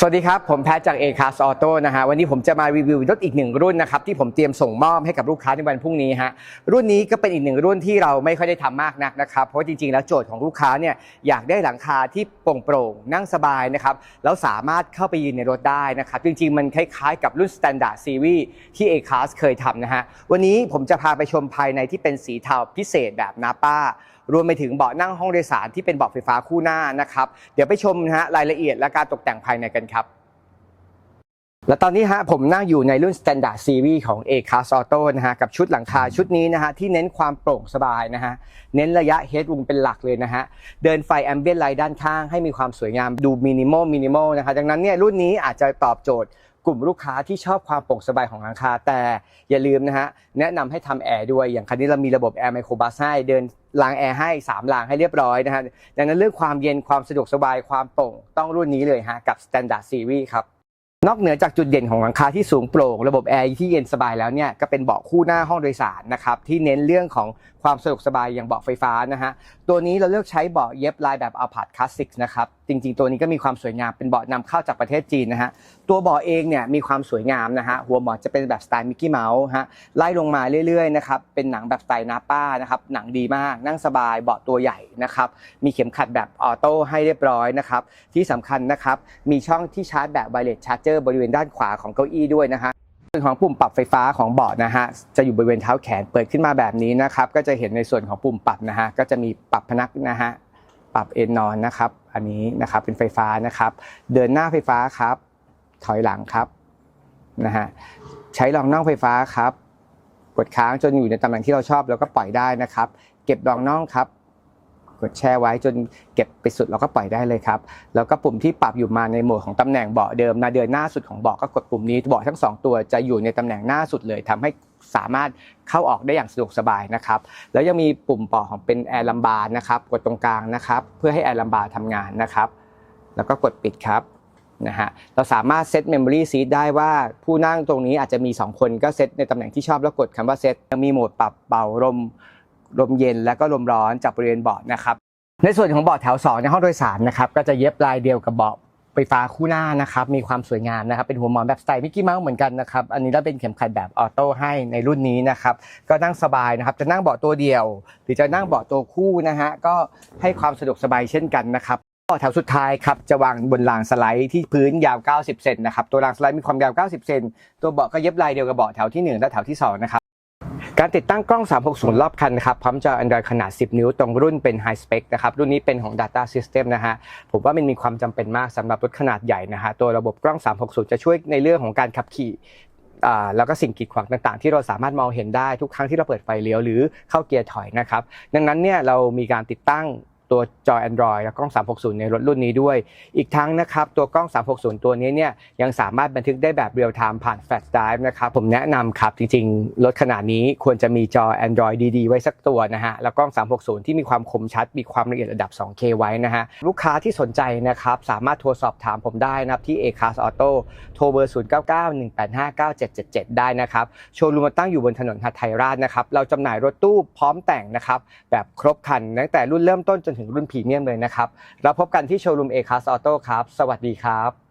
สวัสดีครับ ผมแพทจาก a c a s Auto นะฮะวันนี้ผมจะมารีวิวรถอีกหนึ่งรุ่นนะครับที่ผมเตรียมส่งมอบให้กับลูกค้าในวันพรุ่งนี้ฮะรุ่นนี้ก็เป็นอีกหนึ่งรุ่นที่เราไม่ค่อยได้ทำมากนักนะครับเพราะจริงๆแล้วโจทย์ของลูกค้าเนี่ยอยากได้หลังคาที่โปร่งๆนั่งสบายนะครับแล้วสามารถเข้าไปยืนในรถได้นะครับจริงๆ มันคล้ายๆกับรุ่น Standard Series ที่ a c a s เคยทำนะฮะวันนี้ผมจะพาไปชมภายในที่เป็นสีเทาพิเศษแบบนาป้ารวมไปถึงเบาะนั่งห้องโดยสารที่เป็นเบาะไฟฟ้าคู่หน้านะครับเดี๋ยวไปชมนะฮะรายละเอียดและการตกแต่งภายในกันครับ และตอนนี้ฮะผมนั่งอยู่ในรุ่น Standard Series ของ a c a s Auto นะฮะกับชุดหลังคาชุดนี้นะฮะที่เน้นความโปร่งสบายนะฮะเน้นระยะ Headroom เป็นหลักเลยนะฮะเดินไฟ Ambient Light ด้านข้างให้มีความสวยงามดูมินิมอลมินิมอลนะครับดังนั้นเนี่ยรุ่นนี้อาจจะตอบโจทย์ กลุ่มลูกค้าที่ชอบความโปร่งสบายของหลังคา แต่อย่าลืมนะฮะแนะนำให้ทำแอร์ด้วยอย่างคันนี้เรามีระบบแอร์ไมโครบัสให้เดินรางแอร์ให้สามรางให้เรียบร้อยนะฮะดังนั้นเรื่องความเย็นความสะดวกสบายความโปร่งต้องรุ่นนี้เลยฮะกับ Standard Series ครับ นอกเหนือจากจุดเด่นของหลังคาที่สูงโปร่ง ระบบแอร์ที่เย็นสบายแล้วเนี่ยก็เป็นเบาะคู่หน้าห้องโดยสารนะครับที่เน้นเรื่องของความสะดวกสบายอย่างเบาะไฟฟ้านะฮะตัวนี้เราเลือกใช้เบาะเย็บลายแบบอัลพาร์คลาสสิกนะครับจริงๆ ตัวนี้ก็มีความสวยงามเป็นเบาะนำเข้าจากประเทศจีนนะฮะตัวเบาะเองเนี่ยมีความสวยงามนะฮะหัวเบาะจะเป็นแบบสไตล์มิกกี้เมาส์ฮะไล่ลงมาเรื่อยๆนะครับเป็นหนังแบบสไตล์นาป้านะครับหนังดีมากนั่งสบายเบาะตัวใหญ่นะครับมีเข็มขัดแบบออโต้ให้เรียบร้อยนะครับที่สำคัญนะครับมีช่องที่ชาร์จแบบไวเลสชาร์เจอร์บริเวณด้านขวาของเก้าอี้ด้วยนะฮะส่วนของปุ่มปรับไฟฟ้าของเบาะนะฮะจะอยู่บริเวณเท้าแขนเปิดขึ้นมาแบบนี้นะครับก็จะเห็นในส่วนของปุ่มปรับนะฮะก็จะมีปรับพนักนะฮะปรับเอนนอนนะครับอันนี้นะครับเป็นไฟฟ้านะครับ เดินหน้าไฟฟ้าครับ ถอยหลังครับนะฮะใช้รองน่องไฟฟ้าครับกดค้างจนอยู่ในตำแหน่งที่เราชอบแล้วก็ปล่อยได้นะครับ เก็บรองน่องครับ กดแช่ไว้จนเก็บไปสุดเราก็ปล่อยได้เลยครับ แล้วก็ปุ่มที่ปรับอยู่มาในโหมดของตำแหน่งเบาะเดิมนะเดินหน้าสุดของเบาะก็กดปุ่มนี้เบาะทั้งสองตัวจะอยู่ในตำแหน่งหน้าสุดเลยทำให้สามารถเข้าออกได้อย่างสะดวกสบายนะครับ แล้วยังมีปุ่มเบาของเป็นแอร์ลัมบาร์นะครับกดตรงกลางนะครับ เพื่อให้แอร์ลัมบาร์ทำงานนะครับ แล้วก็กดปิดครับนะฮะเราสามารถเซตเมมโมรี่ซีทได้ว่าผู้นั่งตรงนี้อาจจะมี 2 คนก็เซตในตำแหน่งที่ชอบแล้วกดคำว่าเซตยังมีโหมดปรับเบาลม ลมเย็นและก็ลมร้อนจากบริเวณเบาะนะครับ ในส่วนของเบาะแถว 2 ในห้องโดยสารนะครับก็จะเย็บลายเดียวกับเบาะไฟฟ้าคู่หน้านะครับมีความสวยงามนะครับเป็นหัวหมอนแบบสไตล์มิกกี้เมาส์เหมือนกันนะครับอันนี้เราเป็นเข็มขัดแบบออโต้ให้ในรุ่นนี้นะครับก็นั่งสบายนะครับจะนั่งเบาะตัวเดียว หรือจะนั่งเบาะตัวคู่นะฮะก็ให้ความสะดวกสบายเช่นกันนะครับเบาะแถวสุดท้ายครับจะวางบนรางสไลด์ที่พื้นยาว 90 เซนนะครับตัวรางสไลด์มีความยาว 90 เซนตัวเบาะก็เย็บลายเดียวกับเบาะแถวที่หนึ่งและแถวที่สองนะครับ การติดตั้งกล้อง 360 รอบคันนะครับพร้อมจอ Android ขนาด 10 นิ้วตรงรุ่นเป็น High Spec นะครับรุ่นนี้เป็นของ Data System นะฮะผมว่ามันมีความจำเป็นมากสำหรับรถขนาดใหญ่นะฮะตัวระบบกล้อง 360 จะช่วยในเรื่องของการขับขี่แล้วก็สิ่งกีดขวางต่างๆ ที่เราสามารถมองเห็นได้ทุกครั้งที่เราเปิดไฟเลี้ยวหรือเข้าเกียร์ถอยนะครับ ดังนั้นเนี่ยเรามีการติดตั้ง ตัวจอ Android และกล้อง 360 ในรถรุ่นนี้ด้วย อีกทั้งนะครับตัวกล้อง 360 ตัวนี้เนี่ยยังสามารถบันทึกได้แบบเรียลไทม์ผ่าน Flash Drive นะครับผมแนะนำครับจริงๆ รถขนาดนี้ควรจะมีจอ Android ดีๆ ไว้สักตัวนะฮะแล้วกล้อง 360 ที่มีความคมชัด มีความละเอียดระดับ 2K ไว้นะฮะลูกค้าที่สนใจนะครับสามารถโทรสอบถามผมได้นะครับที่ Acast Auto โทรเบอร์ 0991859777 ได้นะครับโชว์รูมตั้งอยู่บนถนนหัดไทยราชนะครับเราจำหน่ายรถตู้พร้อมแต่งนะครับแบบครบคันตั้งแต่รุ่นเริ่มต้นจนถึงรุ่นพรีเมียมเลยนะครับเราพบกันที่โชว์รูมเอคาสออโต้ครับ สวัสดีครับ